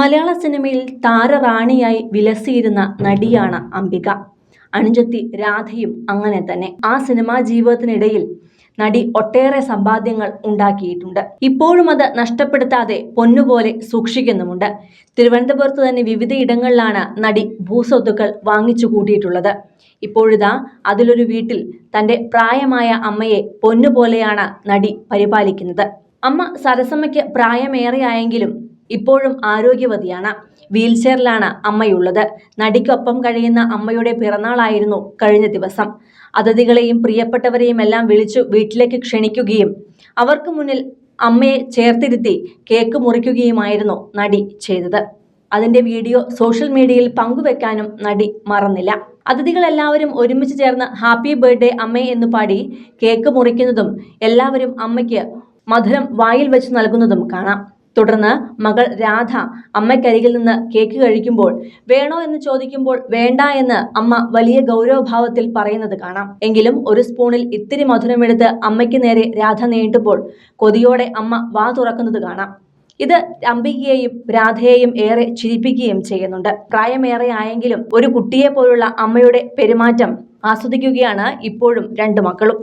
മലയാള സിനിമയിൽ താരറാണിയായി വിലസിയിരുന്ന നടിയാണ് അംബിക. അണിഞ്ചത്തി രാധയും അങ്ങനെ തന്നെ. ആ സിനിമാ ജീവിതത്തിനിടയിൽ നടി ഒട്ടേറെ സമ്പാദ്യങ്ങൾ ഉണ്ടാക്കിയിട്ടുണ്ട്. ഇപ്പോഴും അത് നഷ്ടപ്പെടുത്താതെ പൊന്നുപോലെ സൂക്ഷിക്കുന്നുമുണ്ട്. തിരുവനന്തപുരത്ത് തന്നെ വിവിധ ഇടങ്ങളിലാണ് നടി ഭൂസ്വത്തുക്കൾ വാങ്ങിച്ചു കൂട്ടിയിട്ടുള്ളത്. ഇപ്പോഴിതാ അതിലൊരു വീട്ടിൽ തന്റെ പ്രായമായ അമ്മയെ പൊന്നുപോലെയാണ് നടി പരിപാലിക്കുന്നത്. അമ്മ സരസമ്മയ്ക്ക് പ്രായമേറെയായെങ്കിലും ഇപ്പോഴും ആരോഗ്യവതിയാണ്. വീൽചെയറിലാണ് അമ്മയുള്ളത്. നടിക്കൊപ്പം കഴിയുന്ന അമ്മയുടെ പിറന്നാളായിരുന്നു കഴിഞ്ഞ ദിവസം. അതിഥികളെയും പ്രിയപ്പെട്ടവരെയും എല്ലാം വിളിച്ചു വീട്ടിലേക്ക് ക്ഷണിക്കുകയും അവർക്ക് മുന്നിൽ അമ്മയെ ചേർത്തിരുത്തി കേക്ക് മുറിക്കുകയുമായിരുന്നു നടി ചെയ്തത്. അതിന്റെ വീഡിയോ സോഷ്യൽ മീഡിയയിൽ പങ്കുവെക്കാനും നടി മറന്നില്ല. അതിഥികൾ എല്ലാവരും ഒരുമിച്ച് ചേർന്ന് ഹാപ്പി ബർത്ത്ഡേ അമ്മേ എന്ന് പാടി കേക്ക് മുറിക്കുന്നതും എല്ലാവരും അമ്മയ്ക്ക് മധുരം വായിൽ വെച്ച് നൽകുന്നതും കാണാം. തുടർന്ന് മകൾ രാധ അമ്മയ്ക്കരികിൽ നിന്ന് കേക്ക് കഴിക്കുമ്പോൾ വേണോ എന്ന് ചോദിക്കുമ്പോൾ വേണ്ട എന്ന് അമ്മ വലിയ ഗൗരവഭാവത്തിൽ പറയുന്നത് കാണാം. എങ്കിലും ഒരു സ്പൂണിൽ ഇത്തിരി മധുരമെടുത്ത് അമ്മയ്ക്ക് നേരെ രാധ നീണ്ടുമ്പോൾ കൊതിയോടെ അമ്മ വാ തുറക്കുന്നത് കാണാം. ഇത് അംബികയെയും രാധയെയും ഏറെ ചിരിപ്പിക്കുകയും ചെയ്യുന്നുണ്ട്. പ്രായമേറെ ആയെങ്കിലും ഒരു കുട്ടിയെ പോലുള്ള അമ്മയുടെ പെരുമാറ്റം ആസ്വദിക്കുകയാണ് ഇപ്പോഴും രണ്ടു മക്കളും.